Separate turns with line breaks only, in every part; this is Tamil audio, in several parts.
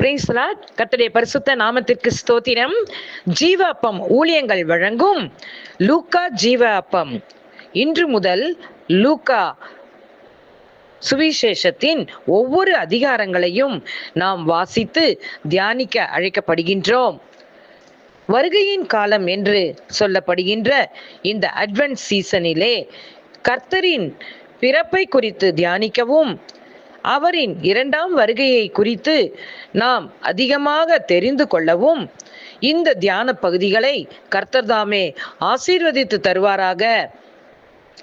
பிரேசலாட் கத்தடைய பரிசுத்த நாமத்திற்கு ஸ்தோத்திரம் ஜீவ அப்பம் ஊழியங்கள் வழங்கும் லூக்கா ஜீவ அப்பம் இன்று முதல் லூக்கா சுவிசேஷத்தின் ஒவ்வொரு அதிகாரங்களையும் நாம் வாசித்து தியானிக்க அழைக்கப்படுகின்றோம் வருகையின் காலம் என்று சொல்லப்படுகின்ற இந்த அட்வென்ட் சீசனிலே கர்த்தரின் பிறப்பை குறித்து தியானிக்கவும் அவரின் இரண்டாம் வருகையை குறித்து நாம் அதிகமாக தெரிந்து கொள்ளவும் இந்த தியான பகுதிகளை கர்த்தர்தாமே ஆசீர்வதித்து தருவாராக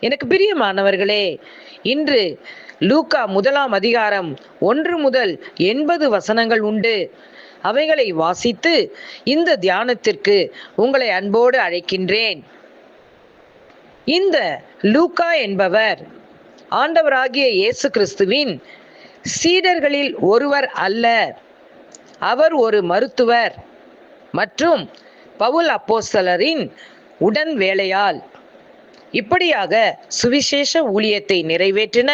எனக்கு பிரியமானவர்களே இன்று லூக்கா முதலாம் அதிகாரம் ஒன்று முதல் எண்பது வசனங்கள் உண்டு அவைகளை வாசித்து இந்த தியானத்திற்கு உங்களை அன்போடு அழைக்கின்றேன் இந்த லூக்கா என்பவர் ஆண்டவராகிய இயேசு கிறிஸ்துவின் சீடர்களில் ஒருவர் அல்ல அவர் ஒரு மருத்துவர் மற்றும் பவுல் அப்போஸ்தலரின் உடன் வேலையால் இப்படியாக சுவிசேஷ ஊழியத்தை நிறைவேற்றின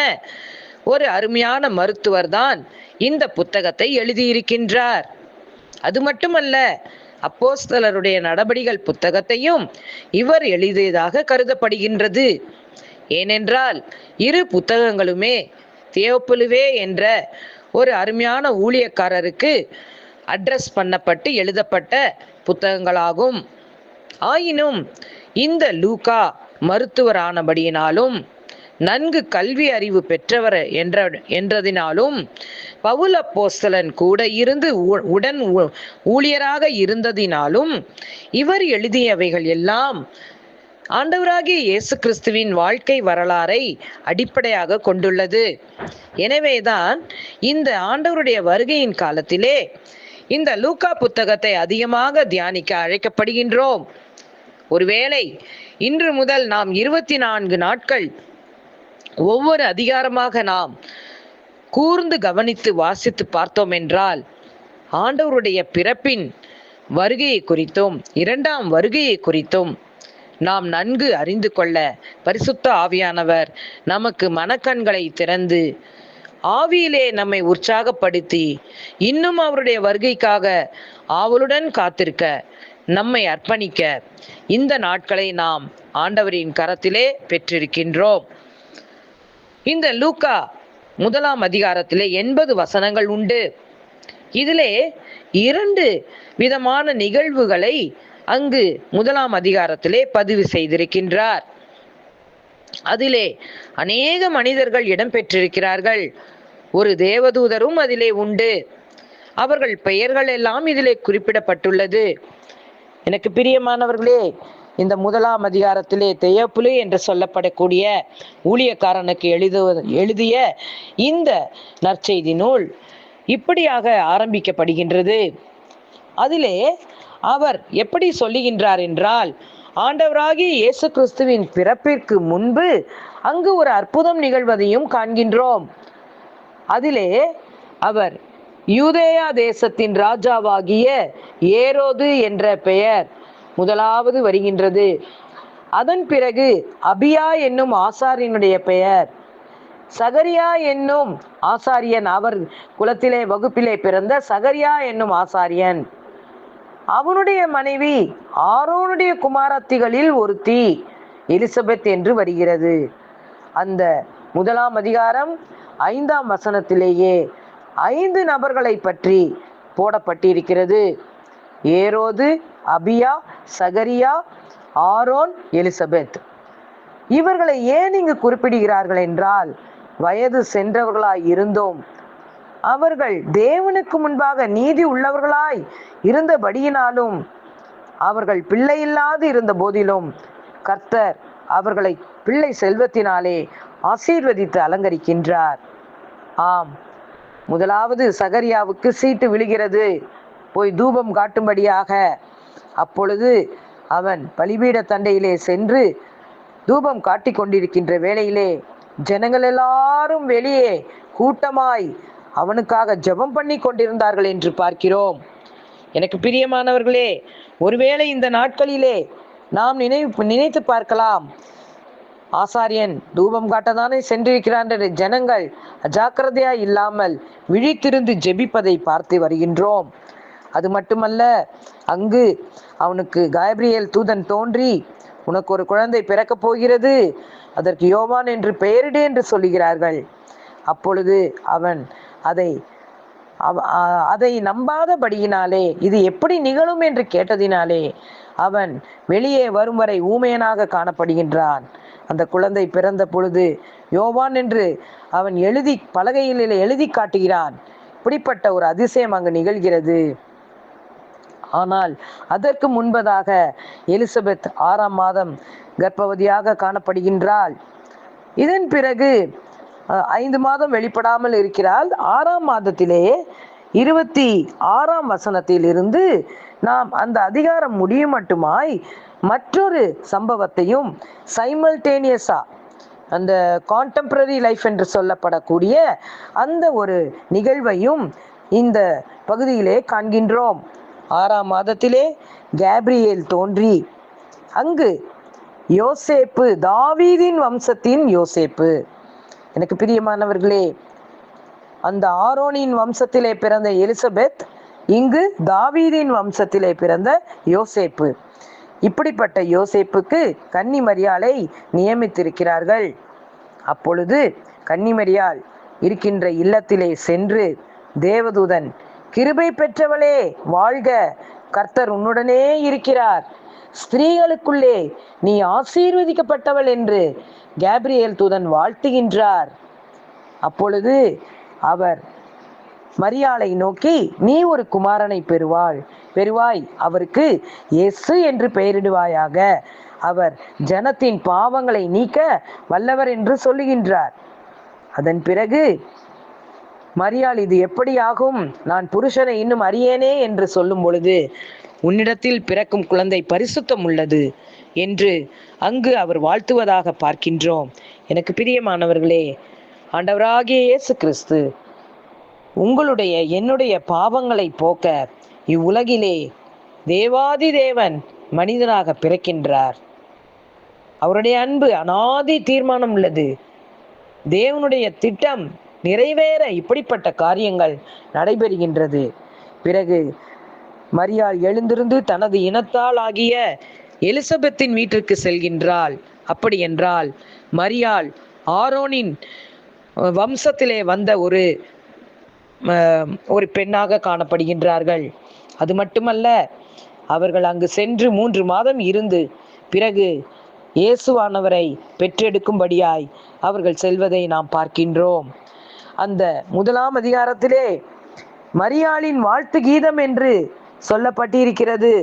ஒரு அருமையான மருத்துவர் தான் இந்த புத்தகத்தை எழுதியிருக்கின்றார் அது மட்டுமல்ல அப்போஸ்தலருடைய நடபடிகள் புத்தகத்தையும் இவர் எழுதியதாக கருதப்படுகின்றது ஏனென்றால் இரு புத்தகங்களுமே தேவப்புலுவே என்ற ஒரு அருமையான ஊழியக்காரருக்கு அட்ரஸ் பண்ணப்பட்டு எழுதப்பட்ட புத்தகங்களாகும் ஆயினும் இந்த லூகா மருத்துவரானபடியினாலும் நன்கு கல்வி அறிவு பெற்றவர் என்ற என்றதினாலும் பவுல போஸ்தலன் கூட இருந்து உடன் ஊழியராக இருந்ததினாலும் இவர் எழுதியவைகள் எல்லாம் ஆண்டவராகிய இயேசு கிறிஸ்துவின் வாழ்க்கை வரலாறை அடிப்படையாக கொண்டுள்ளது எனவேதான் இந்த ஆண்டவருடைய வருகையின் காலத்திலே இந்த லூக்கா புத்தகத்தை அதிகமாக தியானிக்க அழைக்கப்படுகின்றோம் ஒருவேளை இன்று முதல் நாம் இருபத்தி நான்கு நாட்கள் ஒவ்வொரு அதிகாரமாக நாம் கூர்ந்து கவனித்து வாசித்து பார்த்தோம் என்றால் ஆண்டவருடைய பிறப்பின் வருகையை குறித்தும் இரண்டாம் வருகையை குறித்தும் நாம் நன்கு அறிந்து கொள்ள பரிசுத்த ஆவியானவர் நமக்கு மனக்கண்களை திறந்து ஆவியிலே நம்மை உற்சாகப்படுத்தி இன்னும் அவருடைய வருகைக்காக ஆவலுடன் காத்திருக்க நம்மை அர்ப்பணிக்க இந்த நாட்களை நாம் ஆண்டவரின் கரத்திலே பெற்றிருக்கின்றோம் இந்த லூக்கா முதலாம் அதிகாரத்திலே எண்பது வசனங்கள் உண்டு இதிலே இரண்டு விதமான நிகழ்வுகளை அங்கு முதலாம் அதிகாரத்திலே பதிவு செய்திருக்கின்றார் அதிலே அநேக மனிதர்கள் இடம்பெற்றிருக்கிறார்கள் ஒரு தேவதூதரும் அதிலே உண்டு அவர்கள் பெயர்கள் எல்லாம் இதிலே குறிப்பிடப்பட்டுள்ளது எனக்கு பிரியமானவர்களே இந்த முதலாம் அதிகாரத்திலே தெய்யப்புலி என்று சொல்லப்படக்கூடிய ஊழியக்காரனுக்கு எழுது எழுதிய இந்த நற்செய்தி நூல் இப்படியாக ஆரம்பிக்கப்படுகின்றது அதிலே அவர் எப்படி சொல்லுகின்றார் என்றால் ஆண்டவராகிய இயேசு கிறிஸ்துவின் பிறப்பிற்கு முன்பு அங்கு ஒரு அற்புதம் நிகழ்வதையும் காண்கின்றோம் அதிலே அவர் யூதேயா தேசத்தின் ராஜாவாகிய ஏரோது என்ற பெயர் முதலாவது வருகின்றது அதன் பிறகு அபியா என்னும் ஆசாரியனுடைய பெயர் சகரியா என்னும் ஆசாரியன் அவர் குலத்திலே வகுப்பிலே பிறந்த சகரியா என்னும் ஆசாரியன் அவனுடைய மனைவி ஆரோனுடைய குமாரத்திகளில் ஒருத்தி எலிசபெத் என்று வருகிறது அந்த முதலாம் அதிகாரம் ஐந்தாம் வசனத்திலேயே ஐந்து நபர்களை பற்றி போடப்பட்டிருக்கிறது ஏரோது அபியா சகரியா ஆரோன் எலிசபெத் இவர்களை ஏன் இங்கு குறிப்பிடுகிறார்கள் என்றால் வயது சென்றவர்களாய் இருந்தோம் அவர்கள் தேவனுக்கு முன்பாக நீதி உள்ளவர்களாய் இருந்தபடியினாலும் அவர்கள் பிள்ளை இல்லாது இருந்த போதிலும் கர்த்தர் அவர்களை பிள்ளை செல்வத்தினாலே ஆசீர்வதித்து அலங்கரிக்கின்றார் ஆம் முதலாவது சகரியாவுக்கு சீட்டு விழுகிறது போய் தூபம் காட்டும்படியாக அப்பொழுது அவன் பலிபீட தண்டையிலே சென்று தூபம் காட்டி கொண்டிருக்கின்ற வேளையிலே ஜனங்கள் எல்லாரும் வெளியே கூட்டமாய் அவனுக்காக ஜெபம் பண்ணி கொண்டிருந்தார்கள் என்று பார்க்கிறோம் எனக்கு பிரியமானவர்களே ஒருவேளை இந்த நாட்களிலே நாம் நினைவு நினைத்து பார்க்கலாம் ஆசாரியன் தூபம் காட்டதானே சென்றிருக்கிறான் ஜனங்கள் அஜாக்கிரதையா இல்லாமல் விழித்திருந்து ஜெபிப்பதை பார்த்து வருகின்றோம் அது மட்டுமல்ல அங்கு அவனுக்கு காயப்ரியல் தூதன் தோன்றி உனக்கு ஒரு குழந்தை பிறக்கப் போகிறது அதற்கு யோவான் என்று பெயரிடு என்று சொல்லுகிறார்கள் அப்பொழுது அவன் அதை அதை நம்பாதபடியினாலே இது எப்படி நிகழும் என்று கேட்டதினாலே அவன் வெளியே வரும் வரை ஊமையனாக காணப்படுகின்றான் அந்த குழந்தை பிறந்த பொழுது யோவான் என்று அவன் எழுதி பலகையில் எழுதி காட்டுகிறான் இப்படிப்பட்ட ஒரு அதிசயம் அங்கு நிகழ்கிறது ஆனால் அதற்கு முன்பதாக எலிசபெத் ஆறாம் மாதம் கர்ப்பவதியாக காணப்படுகின்றாள் இதன் பிறகு ஐந்து மாதம் வெளிப்படாமல் இருக்கிறாள் ஆறாம் மாதத்திலேயே இருபத்தி ஆறாம் வசனத்தில் இருந்து நாம் அந்த அதிகாரம் முடியும் மட்டுமாய் மற்றொரு சம்பவத்தையும் சைமல்டேனியஸா அந்த கான்டெம்பரரி லைஃப் என்று சொல்லப்படக்கூடிய அந்த ஒரு நிகழ்வையும் இந்த பகுதியிலே காண்கின்றோம் ஆறாம் மாதத்திலே கேப்ரியேல் தோன்றி அங்கு யோசேப்பு தாவீதின் வம்சத்தின் யோசேப்பு எனக்கு பிரியமானவர்களே அந்த ஆரோனின் வம்சத்திலே பிறந்த எலிசபெத் இங்கு தாவீதின் வம்சத்திலே பிறந்த யோசேப்பு இப்படிப்பட்ட யோசேப்புக்கு கன்னிமரியாலை நியமித்திருக்கிறார்கள் அப்பொழுது கன்னிமரியால் இருக்கின்ற இல்லத்திலே சென்று தேவதூதன் கிருபை பெற்றவளே வாழ்க கர்த்தர் உன்னுடனே இருக்கிறார் ஸ்திரீகளுக்குள்ளே நீ ஆசீர்வதிக்கப்பட்டவள் என்று கேப்ரியல் தூதன் வாழ்த்துகின்றார் அப்பொழுது அவர் மரியாளை நோக்கி நீ ஒரு குமாரனை பெறுவாள் பெறுவாய் அவருக்கு எசு என்று பெயரிடுவாயாக அவர் ஜனத்தின் பாவங்களை நீக்க வல்லவர் என்று சொல்லுகின்றார் அதன் பிறகு மரியாள் இது எப்படியாகும் நான் புருஷனை இன்னும் அறியேனே என்று சொல்லும் பொழுது உன்னிடத்தில் பிறக்கும் குழந்தை பரிசுத்தம் உள்ளது என்று அங்கு அவர் வாழ்த்துவதாக பார்க்கின்றோம் எனக்கு பிரியமானவர்களே ஆண்டவராகிய இயேசு கிறிஸ்து உங்களுடைய என்னுடைய பாவங்களை போக்க இவ்வுலகிலே தேவாதி தேவன் மனிதனாக பிறக்கின்றார் அவருடைய அன்பு அனாதி தீர்மானம் உள்ளது தேவனுடைய திட்டம் நிறைவேற இப்படிப்பட்ட காரியங்கள் நடைபெறுகின்றது பிறகு மரியாள் எழுந்திருந்து தனது இனத்தால் ஆகிய எலிசபெத்தின் வீட்டிற்கு செல்கின்றாள் அப்படி என்றால் மரியாள் ஆரோனின் வம்சத்திலே வந்த ஒரு ஒரு பெண்ணாக காணப்படுகின்றார்கள் அது மட்டுமல்ல அவர்கள் அங்கு சென்று மூன்று மாதம் இருந்து பிறகு இயேசுவானவரை பெற்றெடுக்கும்படியாய் அவர்கள் செல்வதை நாம் பார்க்கின்றோம் அந்த முதலாம் அதிகாரத்திலே மரியாளின் வாழ்த்து கீதம் என்று சொல்லப்பட்டிருக்கிறது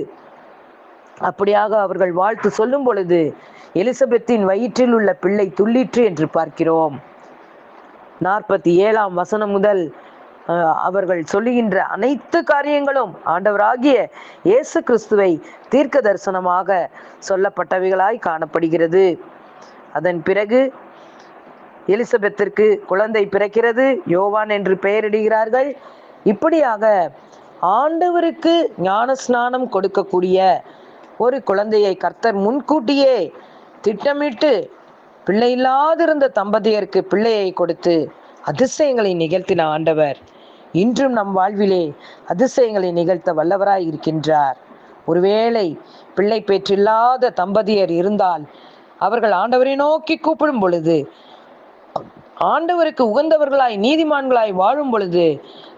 அப்படியாக அவர்கள் வாழ்த்து சொல்லும் பொழுது எலிசபெத்தின் வயிற்றில் உள்ள பிள்ளை துள்ளிற்று என்று பார்க்கிறோம் நாற்பத்தி ஏழாம் வசனம் முதல் அவர்கள் சொல்லுகின்ற அனைத்து காரியங்களும் ஆண்டவராகிய இயேசு கிறிஸ்துவை தீர்க்க தரிசனமாக சொல்லப்பட்டவைகளாய் காணப்படுகிறது அதன் பிறகு எலிசபெத்திற்கு குழந்தை பிறக்கிறது யோவான் என்று பெயரிடுகிறார்கள் இப்படியாக ஆண்டவருக்கு ஞான ஸ்நானம் கொடுக்கக்கூடிய ஒரு குழந்தையை கர்த்தர் முன்கூட்டியே திட்டமிட்டு பிள்ளை இல்லாதிருந்த தம்பதியருக்கு பிள்ளையை கொடுத்து அதிசயங்களை நிகழ்த்தின ஆண்டவர் இன்றும் நம் வாழ்விலே அதிசயங்களை நிகழ்த்த வல்லவராய் இருக்கின்றார் ஒருவேளை பிள்ளை பெற்றில்லாத தம்பதியர் இருந்தால் அவர்கள் ஆண்டவரை நோக்கி கூப்பிடும் பொழுது ஆண்டவருக்கு உகந்தவர்களாய் நீதிமான்களாய் வாழும் பொழுது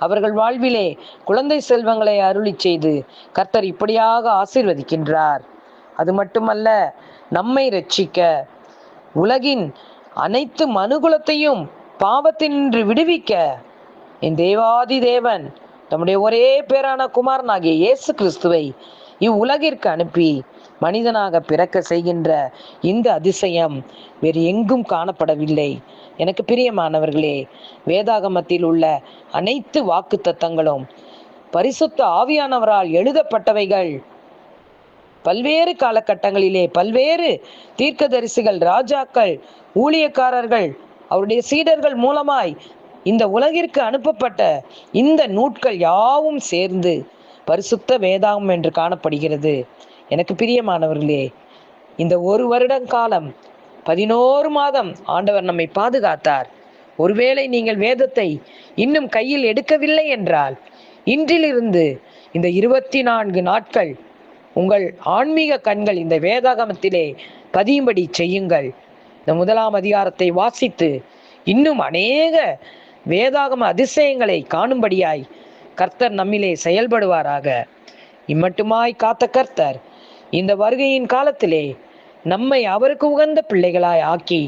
அவர்கள் வாழ்விலே குழந்தை செல்வங்களை அருளி செய்து கர்த்தர் இப்படியாக ஆசீர்வதிக்கின்றார் அது மட்டுமல்ல நம்மை ரட்சிக்க உலகின் அனைத்து மனுகுலத்தையும் பாவத்தினின்று விடுவிக்க என் தேவாதி தேவன் தம்முடைய ஒரே பேரான குமாரனாகிய இயேசு கிறிஸ்துவை இவ்வுலகிற்கு அனுப்பி மனிதனாக பிறக்க செய்கின்ற இந்த அதிசயம் வேறு எங்கும் காணப்படவில்லை எனக்கு பிரியமானவர்களே வேதாகமத்தில் உள்ள அனைத்து வாக்கு தத்தங்களும் பரிசுத்த ஆவியானவரால் எழுதப்பட்டவைகள் பல்வேறு காலகட்டங்களிலே பல்வேறு தீர்க்கதரிசிகள் ராஜாக்கள் ஊழியக்காரர்கள் அவருடைய சீடர்கள் மூலமாய் இந்த உலகிற்கு அனுப்பப்பட்ட இந்த நூட்கள் யாவும் சேர்ந்து பரிசுத்த வேதாகம் என்று காணப்படுகிறது எனக்கு பிரியமானவர்களே இந்த ஒரு வருடம் காலம் பதினோரு மாதம் ஆண்டவர் நம்மை பாதுகாத்தார் ஒருவேளை நீங்கள் வேதத்தை இன்னும் கையில் எடுக்கவில்லை என்றால் இன்றிலிருந்து இந்த இருபத்தி நான்கு நாட்கள் உங்கள் ஆன்மீக கண்கள் இந்த வேதாகமத்திலே பதியும்படி செய்யுங்கள் இந்த முதலாம் அதிகாரத்தை வாசித்து இன்னும் அநேக வேதாகம அதிசயங்களை காணும்படியாய் கர்த்தர் நம்மிலே செயல்படுவாராக இம்மட்டுமாய் காத்த கர்த்தர் இந்த வருகையின் காலத்திலே நம்மை அவருக்கு உகந்த பிள்ளைகளாய் ஆக்கி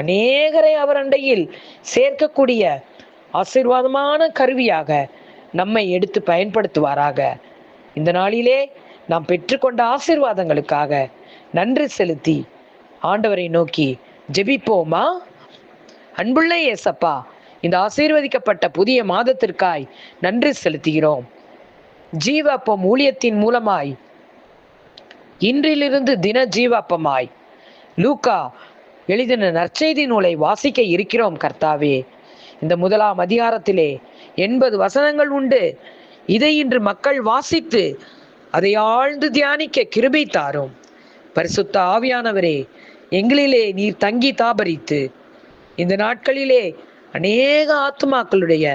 அநேகரை அவர் அண்டையில் சேர்க்கக்கூடிய ஆசீர்வாதமான கருவியாக நம்மை எடுத்து பயன்படுத்துவாராக இந்த நாளிலே நாம் பெற்றுக்கொண்ட ஆசீர்வாதங்களுக்காக நன்றி செலுத்தி ஆண்டவரை நோக்கி ஜெபிப்போமா அன்புள்ள ஏசப்பா இந்த ஆசீர்வதிக்கப்பட்ட புதிய மாதத்திற்காய் நன்றி செலுத்துகிறோம் ஜீவ அப்பம் ஊழியத்தின் மூலமாய் இன்றிலிருந்து தின ஜீவப்பமாய் லூக்கா எழுதின நற்செய்தி நூலை வாசிக்க இருக்கிறோம் கர்த்தாவே இந்த முதலாம் அதிகாரத்திலே எண்பது வசனங்கள் உண்டு இதை இன்று மக்கள் வாசித்து அதை ஆழ்ந்து தியானிக்க கிருபை தாரும் பரிசுத்த ஆவியானவரே எங்களிலே நீர் தங்கி தாபரித்து இந்த நாட்களிலே அநேக ஆத்மாக்களுடைய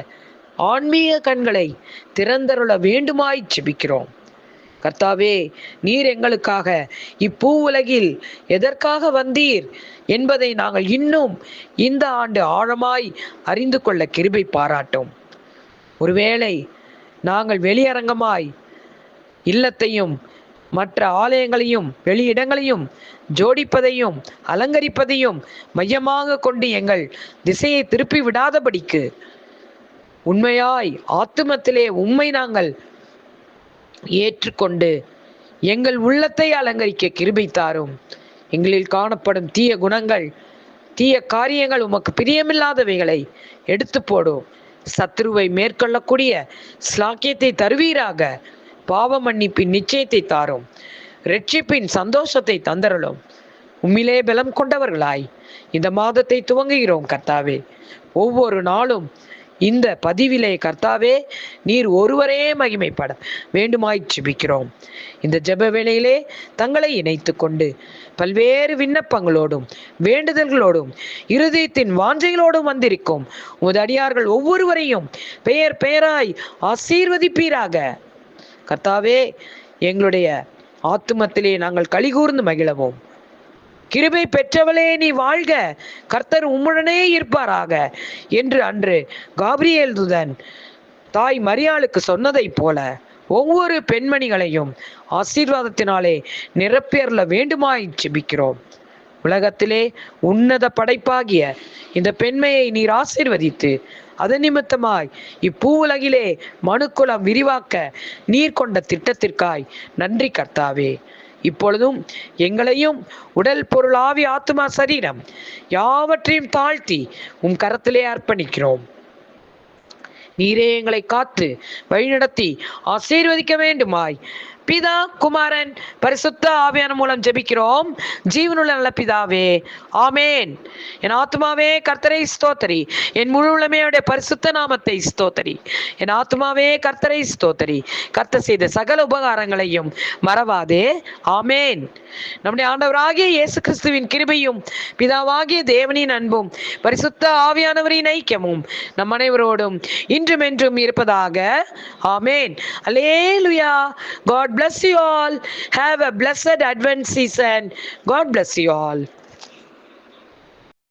ஆன்மீக கண்களை திறந்தருள வேண்டுமாய் செபிக்கிறோம் கர்த்தாவே நீர் எங்களுக்காக இப்பூ உலகில் எதற்காக வந்தீர் என்பதை நாங்கள் இன்னும் இந்த ஆண்டு ஆழமாய் அறிந்து கொள்ள கிருபை பாராட்டும் ஒருவேளை நாங்கள் வெளியரங்கமாய் இல்லத்தையும் மற்ற ஆலயங்களையும் வெளியிடங்களையும் ஜோடிப்பதையும் அலங்கரிப்பதையும் மையமாக கொண்டு எங்கள் திசையை திருப்பி விடாதபடிக்கு உண்மையாய் ஆத்துமத்திலே உண்மை நாங்கள் ஏற்றுக்கொண்டு எங்கள் உள்ளத்தை அலங்கரிக்க கிருபை தாரும் எங்களில் காணப்படும் தீய குணங்கள் தீய காரியங்கள் உமக்கு பிரியமில்லாதவைகளை எடுத்து போடும் சத்ருவை மேற்கொள்ளக்கூடிய ஸ்லாக்கியத்தை தருவீராக பாவ மன்னிப்பின் நிச்சயத்தை தாரும் ரட்சிப்பின் சந்தோஷத்தை தந்தரலும் உம்மிலே பலம் கொண்டவர்களாய் இந்த மாதத்தை துவங்குகிறோம் கர்த்தாவே ஒவ்வொரு நாளும் இந்த பதிவிலே கர்த்தாவே நீர் ஒருவரே மகிமைப்பட வேண்டுமாய் ஜிபிக்கிறோம் இந்த ஜப வேளையிலே தங்களை இணைத்து கொண்டு பல்வேறு விண்ணப்பங்களோடும் வேண்டுதல்களோடும் இருதயத்தின் வாஞ்சைகளோடும் வந்திருக்கும் உமது அடியார்கள் ஒவ்வொருவரையும் பெயர் பெயராய் ஆசீர்வதிப்பீராக கர்த்தாவே எங்களுடைய ஆத்துமத்திலே நாங்கள் கலிகூர்ந்து மகிழவோம் கிருபை பெற்றவளே நீ வாழ்க கர்த்தர் உம்முடனே இருப்பாராக என்று அன்று காப்ரியேல் துதன் தாய் மரியாளுக்கு சொன்னதைப் போல ஒவ்வொரு பெண்மணிகளையும் ஆசீர்வாதத்தினாலே நிரப்பேறல வேண்டுமாய் செபிக்கிறோம் உலகத்திலே உன்னத படைப்பாகிய இந்த பெண்மையை நீர் ஆசீர்வதித்து அதன் நிமித்தமாய் இப்பூ உலகிலே மனுக்குளம் விரிவாக்க நீர் கொண்ட திட்டத்திற்காய் நன்றி கர்த்தாவே இப்பொழுதும் எங்களையும் உடல் பொருள் ஆவி ஆத்மா சரீரம் யாவற்றையும் தாழ்த்தி உம் கரத்திலே அர்ப்பணிக்கிறோம் நீரே எங்களை காத்து வழிநடத்தி ஆசீர்வதிக்க வேண்டுமாய் பிதா குமாரன் பரிசுத்த ஆவியான மூலம் ஜெபிக்கிறோம் ஜீவனுள்ள நல்ல பிதாவே ஆமேன் என் ஆத்மாவே கர்த்தரை ஸ்தோத்தரி என் முழு உளமையுடைய பரிசுத்த நாமத்தை ஸ்தோத்தரி என் ஆத்மாவே கர்த்தரை ஸ்தோத்தரி கர்த்த செய்த சகல உபகாரங்களையும் மறவாதே ஆமேன் நம்முடைய ஆண்டவராகிய இயேசு கிறிஸ்துவின் கிருபையும் பிதாவாகிய தேவனின் அன்பும் பரிசுத்த ஆவியானவரின் ஐக்கியமும் நம் அனைவரோடும் இன்றும் என்றும் இருப்பதாக ஆமேன் அலேலுயா God bless you all. Have a blessed Advent season. God bless you all.